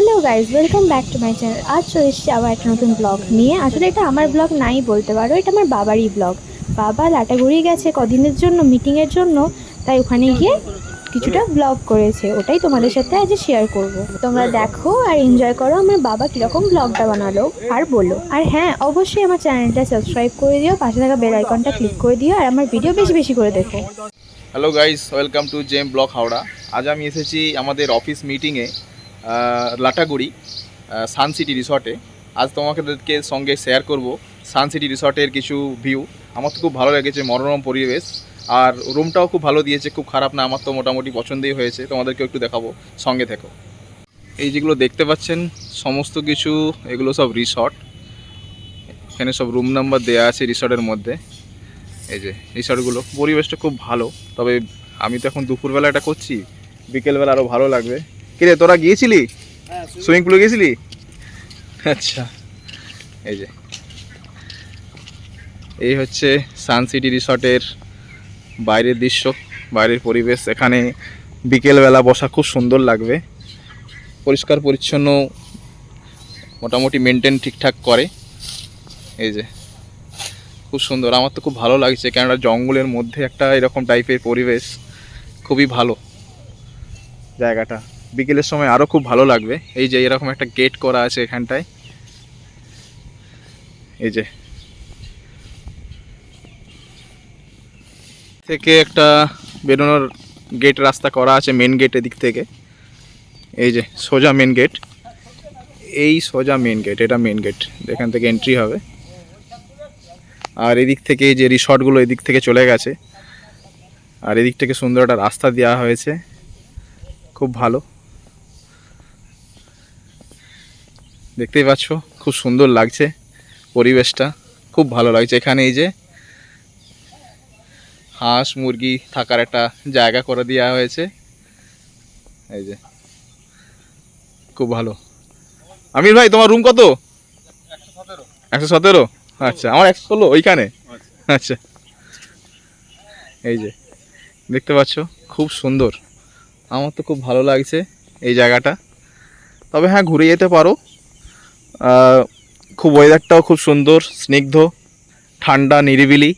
Hello guys welcome back to my channel আজ চলে এসেছি আবার একটা নতুন ব্লগ নিয়ে। আসলে এটা আমার ব্লগ নাই বলতে পারো, এটা আমার বাবারই ব্লগ বাবা লাটাগুড়ি গেছে কদিনের জন্য মিটিংয়ের জন্য, তাই ওখানে গিয়ে কিছুটা ব্লগ করেছে। ওটাই তোমাদের সাথে আজ শেয়ার করব। তোমরা দেখো আর এনজয় করো আমার বাবা কীরকম ব্লগটা বানালো আর বলো। আর হ্যাঁ অবশ্যই আমার চ্যানেলটা সাবস্ক্রাইব করে দিও, পাশে থাকা বেল আইকনটা ক্লিক করে দিও, আর আমার ভিডিও বেশি বেশি করে দেখো। Hello guys welcome to gem block Howrah আজ আমি এসেছি আমাদের অফিস মিটিংয়ে লাটাগুড়ি সান সিটি রিসর্টে। আজ তোমাদেরকে সঙ্গে শেয়ার করব সান সিটি রিসর্টের কিছু ভিউ আমার তো খুব ভালো লেগেছে, মনোরম পরিবেশ। আর রুমটাও খুব ভালো দিয়েছে, খুব খারাপ না, আমার তো মোটামুটি পছন্দই হয়েছে। তোমাদেরকে একটু দেখাবো, সঙ্গে থেকো। এই যেগুলো দেখতে পাচ্ছেন, সমস্ত কিছু, এগুলো সব রিসর্ট এখানে সব রুম নাম্বার দেওয়া আছে রিসর্টের মধ্যে। এই যে, রিসর্টগুলো। পরিবেশটা খুব ভালো, তবে আমি তো এখন দুপুরবেলা এটা করছি, বিকেলবেলা আরও ভালো লাগবে। কিরে তোরা গিয়েছিলি? সুইমিং পুলে গিয়েছিলি? আচ্ছা। এই যে। এই হচ্ছে সান সিটি রিসর্টের বাইরের দৃশ্য বাইরের পরিবেশ। এখানে বিকেলবেলা বসা খুব সুন্দর লাগবে। পরিষ্কার পরিচ্ছন্ন মোটামুটি মেনটেন ঠিকঠাক করে। এই যে। খুব সুন্দর। আমার তো খুব ভালো লাগছে। কেননা জঙ্গলের মধ্যে একটা এরকম টাইপের পরিবেশ। খুবই ভালো জায়গাটা। বিকেলের সময় আরও খুব ভালো লাগবে। এই যে এরকম একটা গেট করা আছে এখানটায়। এই যে। থেকে একটা বেরোনোর গেট রাস্তা করা আছে মেন গেটের দিক থেকে। এই যে, সোজা মেন গেট এই সোজা মেন গেট এটা মেন গেট এখান থেকে এন্ট্রি হবে। আর এদিক থেকে যে রিসর্টগুলো এদিক থেকে চলে গেছে। আর এদিক থেকে সুন্দর একটা রাস্তা দেওয়া হয়েছে। খুব ভালো। দেখতেই পাচ্ছ খুব সুন্দর লাগছে পরিবেশটা খুব ভালো লাগছে এখানে এই যে। হাঁস মুরগি থাকার একটা জায়গা করে দেওয়া হয়েছে। এই যে খুব ভালো। আমির ভাই তোমার রুম কত? একশো সতেরো। আচ্ছা আমার একশো ষোলো ওইখানে? আচ্ছা। এই যে দেখতে পাচ্ছ খুব সুন্দর। আমার তো খুব ভালো লাগছে এই জায়গাটা। তবে হ্যাঁ ঘুরে যেতে পারো। খুব ওয়েদারটাও খুব সুন্দর, স্নিগ্ধ, ঠান্ডা, নিরিবিলি,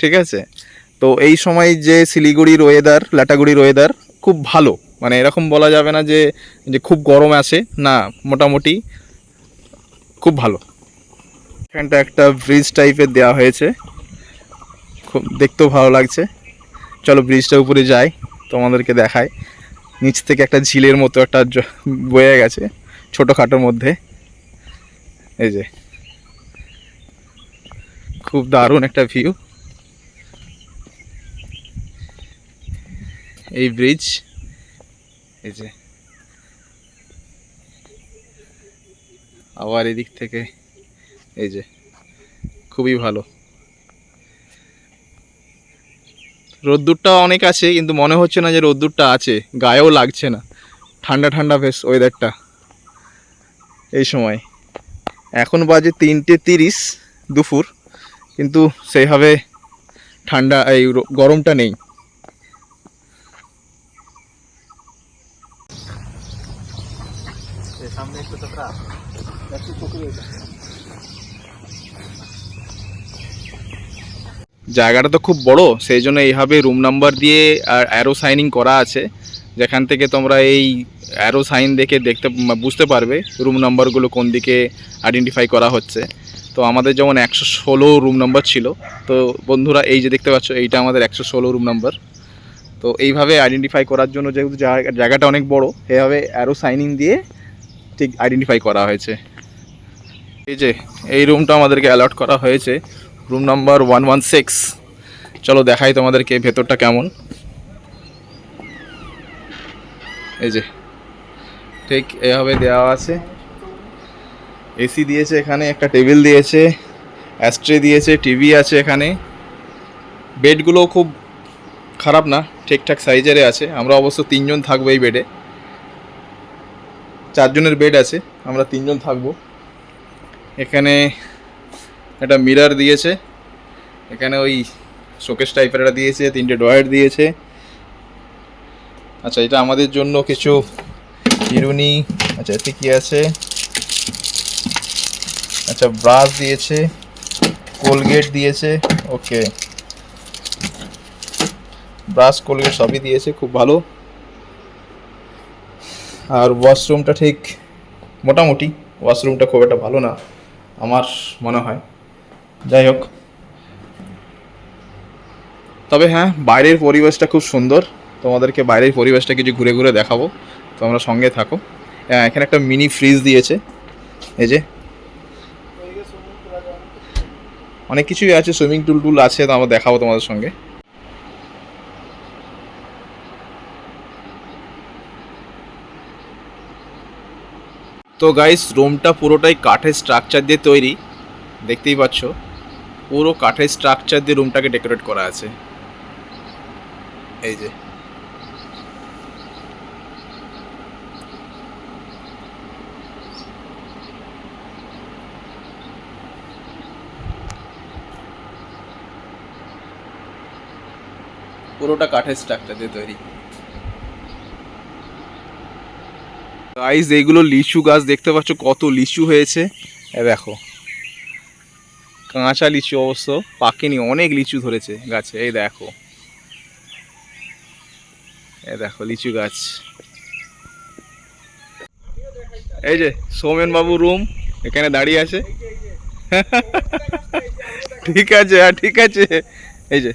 ঠিক আছে? তো এই সময় যে শিলিগুড়ির ওয়েদার লাটাগুড়ির ওয়েদার খুব ভালো। মানে এরকম বলা যাবে না যে যে খুব গরম আছে, না, মোটামুটি খুব ভালো। এখানটা একটা ব্রিজ টাইপের দেওয়া হয়েছে। খুব, দেখতেও ভালো লাগছে। চলো ব্রিজটা উপরে যাই, তোমাদেরকে দেখায় নিচ থেকে একটা ঝিলের মতো একটা বয়ে গেছে, ছোটোখাটোর মধ্যে। এই যে। খুব দারুণ একটা ভিউ এই ব্রিজ এই যে। আবার এদিক থেকে, এই যে। খুবই ভালো। রোদ্দুরটা অনেক আছে, কিন্তু মনে হচ্ছে না যে রোদ্দুরটা আছে। গায়েও লাগছে না। ঠান্ডা ঠান্ডা বেশ ওয়েদারটা এই সময়। এখন বাজে তিনটে তিরিশ দুপুর, কিন্তু সেইভাবে ঠান্ডা, এই গরমটা নেই। জায়গাটা তো খুব বড়, সেই জন্য এইভাবে রুম নাম্বার দিয়ে আর অ্যারো সাইনিং করা আছে। যেখান থেকে তোমরা এই অ্যারো সাইন দেখে দেখতে বুঝতে পারবে রুম নাম্বারগুলো কোন দিকে আইডেন্টিফাই করা হচ্ছে। তো আমাদের যেমন একশো ষোলো রুম নাম্বার ছিল, তো বন্ধুরা এই যে দেখতে পাচ্ছ, এইটা আমাদের একশো ষোলো রুম নাম্বার তো এইভাবে আইডেন্টিফাই করার জন্য যেহেতু জায়গা- জায়গাটা অনেক বড় এভাবে অ্যারো সাইনিং দিয়ে ঠিক আইডেন্টিফাই করা হয়েছে। এই যে, এই রুমটা আমাদেরকে অ্যালার্ট করা হয়েছে room number one one six চলো দেখাই তোমাদেরকে ভেতরটা কেমন। এই যে ঠিক এভাবে দেওয়া আছে। এসি দিয়েছে এখানে, একটা টেবিল দিয়েছে অ্যাস্ট্রে দিয়েছে টিভি আছে এখানে। বেডগুলো খুব খারাপ না, ঠিকঠাক সাইজেরে আছে। আমরা অবশ্য তিনজন থাকব এই বেডে চারজনের বেড আছে, আমরা তিনজন থাকব। এখানে একটা মিরার দিয়েছে। এখানে ওই শোকেস টাইপের দিয়েছে, তিনটে ড্রয়ার দিয়েছে। আচ্ছা এটা আমাদের জন্য কিছু চিরুনি আচ্ছা এতে কি আছে? আচ্ছা ব্রাশ দিয়েছে, কোলগেট দিয়েছে, ওকে। ব্রাশ, কোলগেট সবই দিয়েছে, খুব ভালো। আর ওয়াশরুমটা ঠিক মোটামুটি, ওয়াশরুমটা খুব একটা ভালো না, আমার মনে হয়। যাই হোক। তবে হ্যাঁ বাইরের পরিবেশটা খুব সুন্দর। তোমাদেরকে বাইরের পরিবেশটা কিছু ঘুরে ঘুরে দেখাবো। তোমরা সঙ্গে থাকো। এখানে একটা মিনি ফ্রিজ দিয়েছে। এই যে। অনেক কিছুই আছে সুইমিং টুল টুল আছে, তো আমরা দেখাবো তোমাদের সঙ্গে। তো গাইস রুমটা পুরোটাই কাঠের স্ট্রাকচার দিয়ে তৈরি। দেখতেই পাচ্ছ, পুরো কাঠের স্ট্রাকচার দিয়ে রুমটাকে ডেকোরেট করা আছে। এই যে। পুরোটা কাঠের স্ট্রাকচার দিয়ে তৈরি। গাইস এইগুলো লিচু গাছ, দেখতে পাচ্ছ কত লিচু হয়েছে। দেখো। কাঁচা লিচু অবশ্য, পাকেনি, অনেক লিচু ধরেছে গাছে, এই দেখো। এই দেখো, লিচু গাছ। এই যে, সৌমেন বাবু রুম এখানে দাঁড়িয়ে আছে। ঠিক আছে ঠিক আছে। এই যে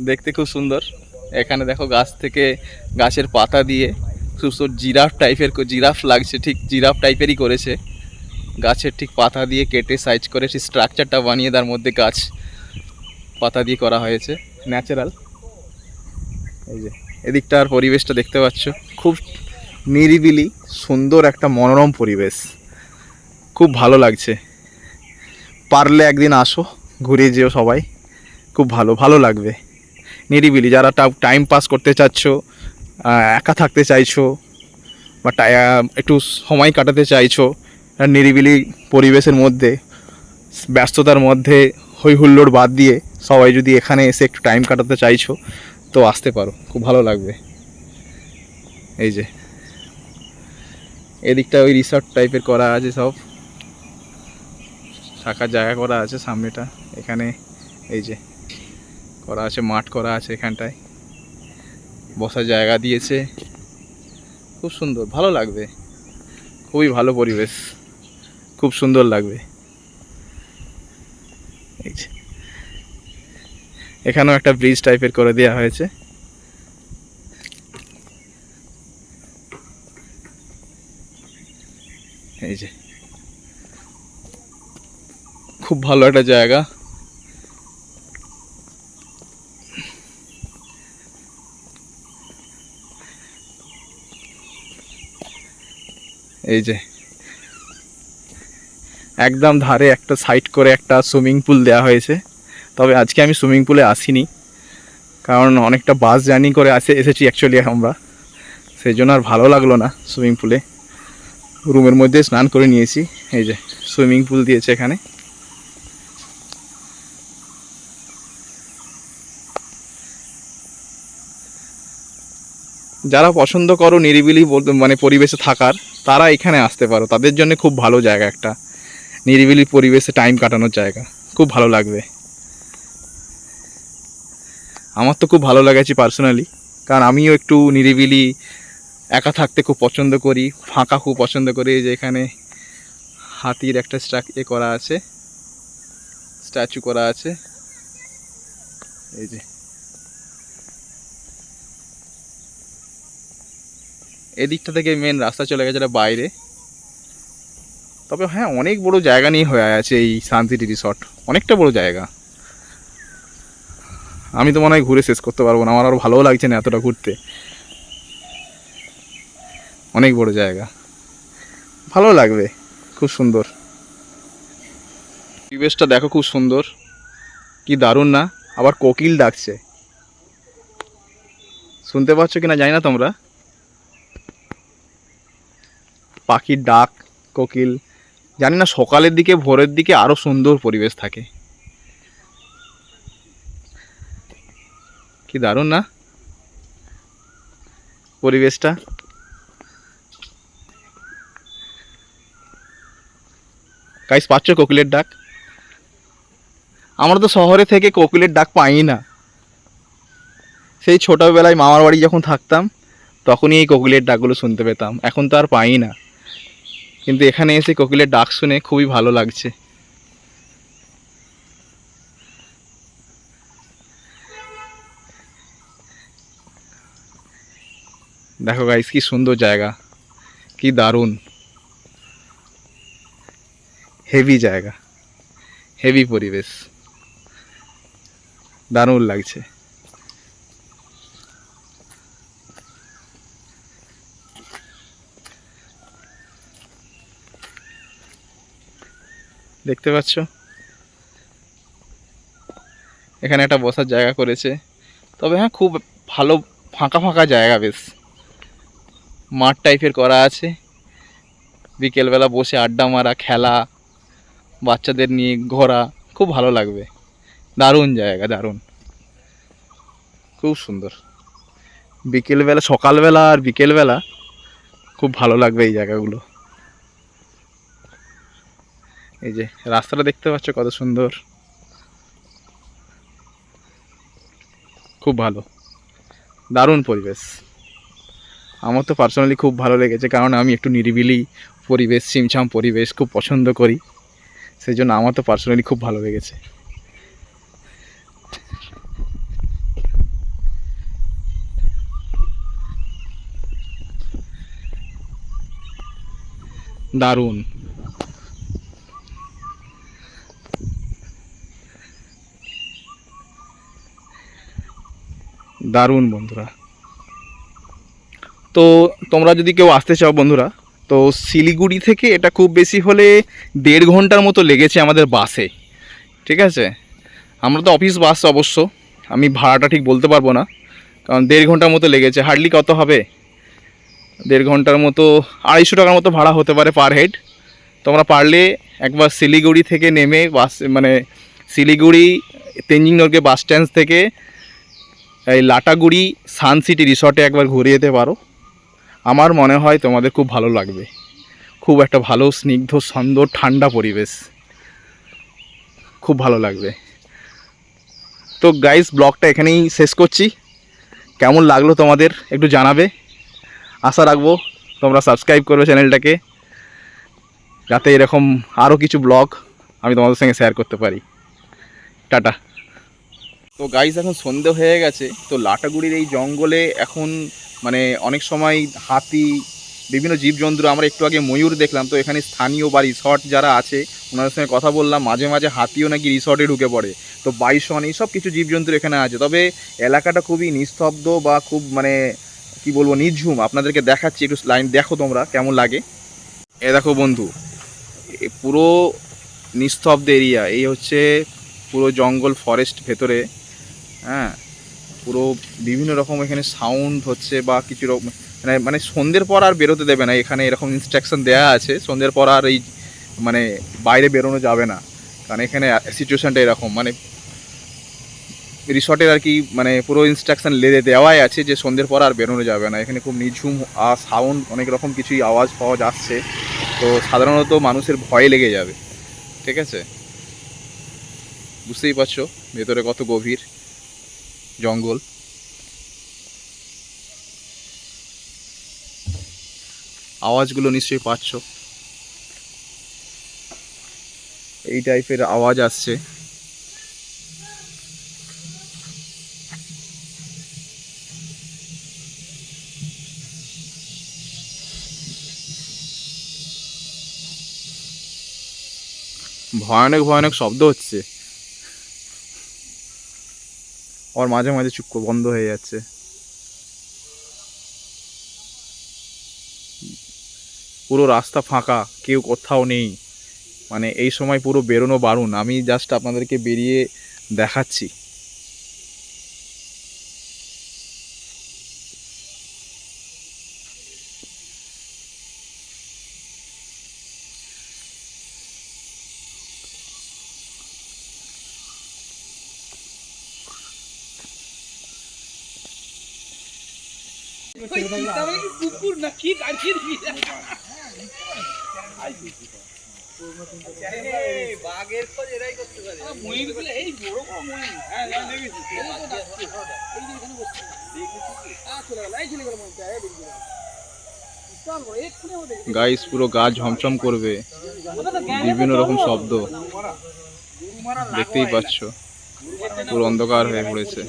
দেখতে খুব সুন্দর। এখানে দেখো গাছ থেকে গাছের পাতা দিয়ে সুন্দর জিরাফ টাইপের জিরাফ লাগছে, ঠিক জিরাফ টাইপেরই করেছে। গাছের ঠিক পাতা দিয়ে কেটে সাইজ করে সেই স্ট্রাকচারটা বানিয়ে তার মধ্যে গাছ পাতা দিয়ে করা হয়েছে ন্যাচারাল এই যে, এদিকটার পরিবেশটা দেখতে পাচ্ছ। খুব নিরিবিলি, সুন্দর একটা মনোরম পরিবেশ। খুব ভালো লাগছে। পারলে একদিন আসো, ঘুরে যেও সবাই। খুব ভালো ভালো লাগবে। নিরিবিলি, যারা টাইম পাস করতে চাচ্ছ একা থাকতে চাইছো বা একটু সময় কাটাতে চাইছো নিরিবিলি পরিবেশের মধ্যে, ব্যস্ততার মধ্যে হই হুল্লোড় বাদ দিয়ে সবাই যদি এখানে এসে একটু টাইম কাটাতে চাইছো, তো আসতে পারো। খুব ভালো লাগবে। এই যে। এদিকটা ওই রিসর্ট টাইপের করা আছে সব। থাকার জায়গা করা আছে সামনেটা। এখানে এই যে। করা আছে, মাঠ করা আছে এখানটায়। বসার জায়গা দিয়েছে। খুব সুন্দর, ভালো লাগবে। খুবই ভালো পরিবেশ। খুব সুন্দর লাগবে। এখানেও একটা ব্রিজ টাইপের করে দেওয়া হয়েছে। এই যে। খুব ভালো একটা জায়গা। এই যে। একদম ধারে একটা সাইড করে একটা সুইমিং পুল দেওয়া হয়েছে। তবে আজকে আমি সুইমিং পুলে আসিনি। কারণ অনেকটা বাস জার্নি করে আসে, এসেছি অ্যাকচুয়ালি আমরা। সেই জন্য আর ভালো লাগল না সুইমিং পুলে রুমের মধ্যে স্নান করে নিয়েছি। এই যে সুইমিং পুল দিয়েছে এখানে। যারা পছন্দ করো নিরিবিলি মানে পরিবেশে থাকার তারা এখানে আসতে পারো। তাদের জন্য খুব ভালো জায়গা একটা। নিরিবিলি পরিবেশে টাইম কাটানোর জায়গা। খুব ভালো লাগবে। আমার তো খুব ভালো লেগেছে পার্সোনালি কারণ আমিও একটু নিরিবিলি, একা থাকতে খুব পছন্দ করি, ফাঁকা খুব পছন্দ করি। যে এখানে হাতির একটা স্ট্রাক এ করা আছে। স্ট্যাচু করা আছে। এই যে। এদিকটা থেকে মেন রাস্তা চলে গেছে বাইরে। তবে হ্যাঁ অনেক বড় জায়গা নিয়ে হয়ে আছে এই সানসিটি রিসর্ট। অনেকটা বড় জায়গা। আমি তো মনে হয় ঘুরে শেষ করতে পারব না, আমার আরও ভালোও লাগছে না এতটা ঘুরতে। অনেক বড় জায়গা। ভালো লাগবে, খুব সুন্দর। পরিবেশটা দেখো খুব সুন্দর। কি দারুণ না? আবার কোকিল ডাকছে। শুনতে পাচ্ছ কি না জানি না তোমরা। পাখির ডাক, কোকিল, জানি না সকালের দিকে, ভোরের দিকে আরও সুন্দর পরিবেশ থাকে। কি দারুণ না? পরিবেশটা। কাজ পাচ্ছ কোকিলের ডাক? আমরা তো শহরে থেকে কোকিলের ডাক পাই না। সেই ছোটোবেলায় মামার বাড়ি যখন থাকতাম, তখনই এই কোকিলের ডাকগুলো শুনতে পেতাম। এখন তো আর পাই না। কিন্তু এখানে এসে কোকিলের ডাক শুনে খুবই ভালো লাগছে। দেখো গাইস কি সুন্দর জায়গা। কি দারুণ। হেভি জায়গা। হেভি পরিবেশ। দারুণ লাগছে। দেখতে পাচ্ছ? এখানে একটা বসার জায়গা করেছে। তবে হ্যাঁ খুব ভালো ফাঁকা ফাঁকা জায়গা বেশ। মাঠ টাইপের করা আছে। বিকেলবেলা বসে আড্ডা মারা, খেলা, বাচ্চাদের নিয়ে ঘোরা, খুব ভালো লাগবে। দারুণ জায়গা, দারুণ। খুব সুন্দর। বিকেলবেলা, সকালবেলা আর বিকেলবেলা খুব ভালো লাগবে এই জায়গাগুলো। এই যে, রাস্তাটা দেখতে পাচ্ছ কত সুন্দর। খুব ভালো। দারুণ পরিবেশ। আমার তো পার্সোনালি খুব ভালো লেগেছে, কারণ আমি একটু নিরিবিলি পরিবেশ ছিমছাম পরিবেশ খুব পছন্দ করি। সেই জন্য আমার তো পার্সোনালি খুব ভালো লেগেছে। দারুণ। দারুণ বন্ধুরা। তো তোমরা যদি কেউ আসতে চাও বন্ধুরা, তো শিলিগুড়ি থেকে এটা খুব বেশি হলে দেড় ঘণ্টার মতো লেগেছে আমাদের বাসে ঠিক আছে? আমরা তো অফিস বাস অবশ্য, আমি ভাড়াটা ঠিক বলতে পারব না, কারণ দেড় ঘণ্টার মতো লেগেছে। হার্ডলি কত হবে? দেড় ঘণ্টার মতো, আড়াইশো টাকার মতো ভাড়া হতে পারে পার হেড তোমরা পারলে একবার শিলিগুড়ি থেকে নেমে বাস মানে শিলিগুড়ি, তেঞ্জিং নর্গে বাস স্ট্যান্ড থেকে এই লাটাগুড়ি সান সিটি রিসর্টে একবার ঘুরে যেতে পারো। আমার মনে হয় তোমাদের খুব ভালো লাগবে। খুব একটা ভালো, স্নিগ্ধ, সুন্দর, ঠান্ডা পরিবেশ। খুব ভালো লাগবে। তো গাইস ব্লগটা এখানেই শেষ করছি। কেমন লাগল তোমাদের একটু জানাবে। আশা রাখব তোমরা সাবস্ক্রাইব করবে চ্যানেলটাকে যাতে এরকম আরও কিছু ব্লগ আমি তোমাদের সঙ্গে শেয়ার করতে পারি। টাটা। তো গাইস এখন সন্ধে হয়ে গেছে, তো লাটাগুড়ির এই জঙ্গলে এখন মানে অনেক সময় হাতি, বিভিন্ন জীবজন্তু, আমরা একটু আগে ময়ূর দেখলাম, তো এখানে স্থানীয় বা রিসর্ট যারা আছে, ওনাদের সঙ্গে কথা বললাম, মাঝে মাঝে হাতিও নাকি রিসর্টে ঢুকে পড়ে, তো বাইসন এইসব কিছু জীবজন্তু এখানে আছে, তবে এলাকাটা খুবই নিস্তব্ধ বা খুব মানে কি বলব নির্ঝুম আপনাদেরকে দেখাচ্ছি, একটু লাইন দেখো তোমরা, কেমন লাগে? এ দেখো বন্ধু পুরো নিস্তব্ধ এরিয়া এই হচ্ছে পুরো জঙ্গল ফরেস্ট ভেতরে হ্যাঁ পুরো বিভিন্ন রকম এখানে সাউন্ড হচ্ছে বা কিছু রকম মানে মানে সন্ধ্যের পর আর বেরোতে দেবে না। এখানে এরকম ইনস্ট্রাকশন দেওয়া আছে, সন্ধ্যের পর আর এই মানে বাইরে বেরোনো যাবে না। কারণ এখানে সিচুয়েশানটা এরকম মানে রিসর্টের আর কি মানে পুরো ইনস্ট্রাকশন লেদে দেওয়াই আছে যে সন্ধ্যের পর আর বেরোনো যাবে না। এখানে খুব নিঝুম আর সাউন্ড অনেক রকম কিছুই আওয়াজ ফাওয়াজ আসছে তো সাধারণত মানুষের ভয় লেগে যাবে। ঠিক আছে? বুঝতেই পারছ? ভেতরে কত গভীর। জঙ্গল। আওয়াজগুলো নিশ্চয়ই পাচ্ছ। এই টাইপের আওয়াজ আসছে। ভয়ানক ভয়ানক শব্দ হচ্ছে। আর মাঝে মাঝে চুপ বন্ধ হয়ে যাচ্ছে। পুরো রাস্তা ফাঁকা, কেউ কোথাও নেই। মানে এই সময় পুরো বেরোনো বারণ আমি জাস্ট আপনাদেরকে বেরিয়ে দেখাচ্ছি। গাইস পুরো গাছ ঝমঝম করবে। বিভিন্ন রকম শব্দ। দেখতেই পাচ্ছ। পুরো অন্ধকার হয়ে পড়েছে।